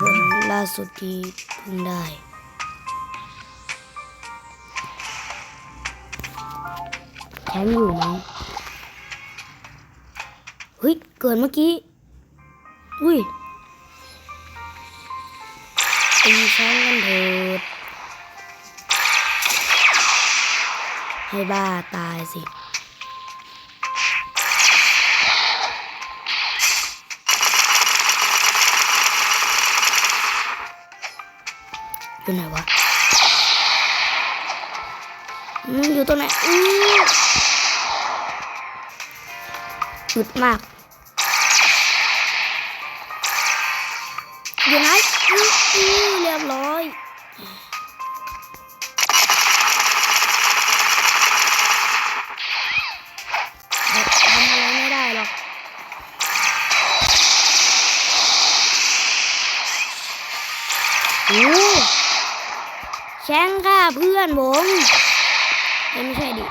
ผลล่าสุดที่เพิ่งได้แชมป์อยู่ไหมเฮ้ย เกิดเมื่อกี้ อุ้ยตีชมป์กันเถิดให้บ้าตายสิ อยู่ไหนวะอืมอยู่ตรงไหนอือหยุดมากอยู่ไหนอืออือเรียบร้อยทำอะไรไม่ได้หรอกโอ้ แชงค่ะเพื่อนผมเอ้ยไม่ใช่ดิ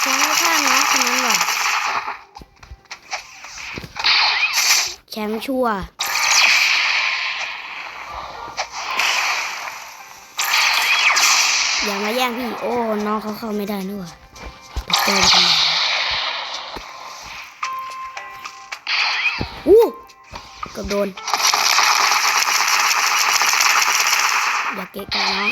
แชงฆ่าน้องคนนั้นว่ะแชมป์ชั่วอย่ามาแย่งพี่ โอ้ น้องเขาเข้าไม่ได้นี่หว่าตกใจไปทำไมอู้เกับโดน อย่าเกะกะน้อง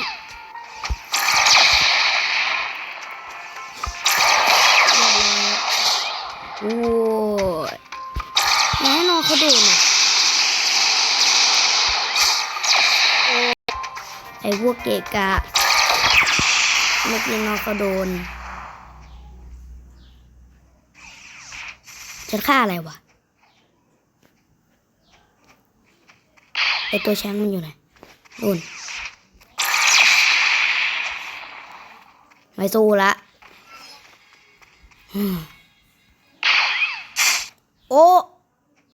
โอ้ยแน่นอนเขาโดนอะไอ้พวกเกะกะเมื่อกี้น้องก็โดนจะฆ่าอะไรวะไอตัวแชงมันอยู่ไหนนู่น ไม่สู้ละ โอ้